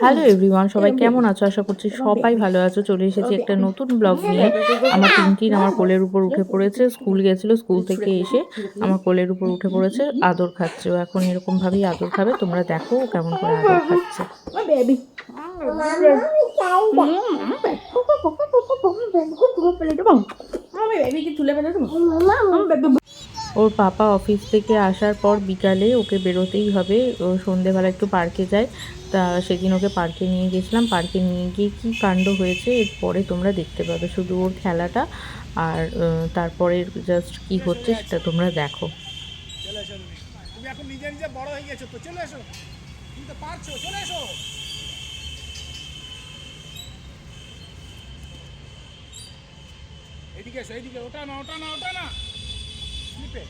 Hello everyone সবাই কেমন আছো? আশা করছি সবাই ভালো আছো। চলে এসেছি একটা নতুন ব্লগ নিয়ে। আমার টিনটিন আমার কোলের উপর উঠে পড়েছে। স্কুল গেছিল স্কুল থেকে এসে আমার কোলের উপর উঠে পড়েছে। আদর খাচ্ছে। ও এখন এরকম ভাবেই আদর খাবে। তোমরা দেখো ও কেমন করে আদর খাচ্ছে। My বেবিকে তুলে ফেলে দেবো ওর পাপা অফিস থেকে আসার পর বিকালে ওকে বেরোতেই হবে। ও সন্ধেবেলা একটু পার্কে যায়। তা সেদিন ওকে পার্কে নিয়ে গেছিলাম। পার্কে নিয়ে গিয়ে কী কাণ্ড হয়েছে এরপরে তোমরা দেখতে পাবে। শুধু ওর খেলাটা আর তারপরে জাস্ট কি হচ্ছে সেটা তোমরা দেখো। এদিকে এসো, এদিকে। ওটা না ওটা না ওটা না স্লিপে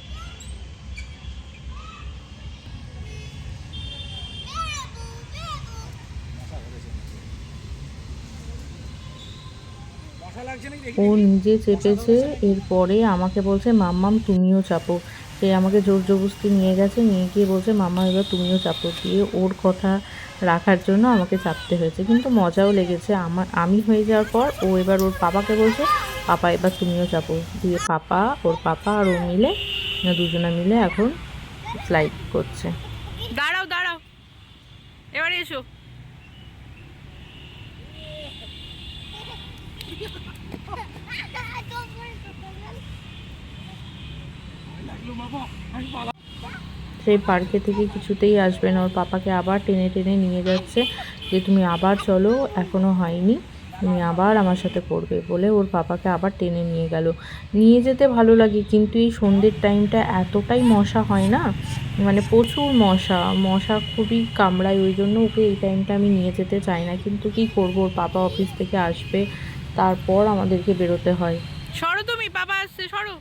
ও নিজে চেপেছে এরপরে আমাকে বলছে মাম্মাম তুমিও চাপো। সে আমাকে জোর জবরদস্তি নিয়ে গেছে নিয়ে গিয়ে বলছে মাম্মা এবার তুমিও চাপো। দিয়ে ওর কথা রাখার জন্য আমাকে চাপতে হয়েছে। কিন্তু মজাও লেগেছে আমার আমি হয়ে যাওয়ার পর ও এবার ওর বাবাকে বলছে পাপা এবার তুমিও চাপো দিয়ে পাপা ওর পাপা আর ও মিলে দুজনে মিলে এখন স্লাইড করছে। দাঁড়াও দাঁড়াও। এবারে এসো। সেই পার্কে থেকে কিছুতেই আসবে না। ওর পাপাকে আবার টেনে টেনে নিয়ে যাচ্ছে যে তুমি আবার চলো। এখনও হয়নি। তুমি আবার আমার সাথে পড়বে বলে ওর পাপাকে আবার টেনে নিয়ে গেল। নিয়ে যেতে ভালো লাগে কিন্তু এই সন্ধ্যের টাইমটা এতটাই মশা হয় না? মানে প্রচুর মশা মশা খুবই কামড়ায় ওই জন্য ওকে এই টাইমটা আমি নিয়ে যেতে চাই না। কিন্তু কি করব ওর পাপা অফিস থেকে আসবে তারপর আমাদেরকে বেরোতে হয়। সরো তুমি বাবা আসছে সরো।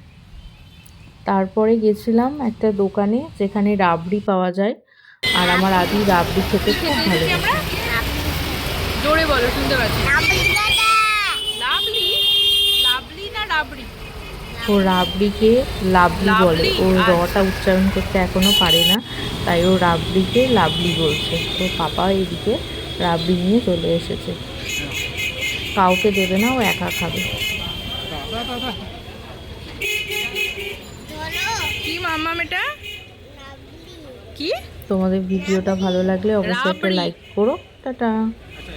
তারপরে গেছিলাম একটা দোকানে যেখানে রাবড়ি পাওয়া যায়। আর আমার আদি রাবড়ি খেতে খুব ভালো লাগে জোরে বলো শুনতে পাচ্ছি। লাভলি লাভলি না রাবড়ি ও রাবড়িকে লাভলি বলে। ও রটা উচ্চারণ করতে এখনও পারে না তাই ও রাবড়িকে লাভলি বলছে। তো পাপা এদিকে রাবড়ি নিয়ে চলে এসেছে। কাউকে দেবে না ও একা খাবে। কি মাম্মাম এটা কি? তোমাদের ভিডিওটা ভালো লাগলে অবশ্যই একটা লাইক করো। টাটা। আচ্ছা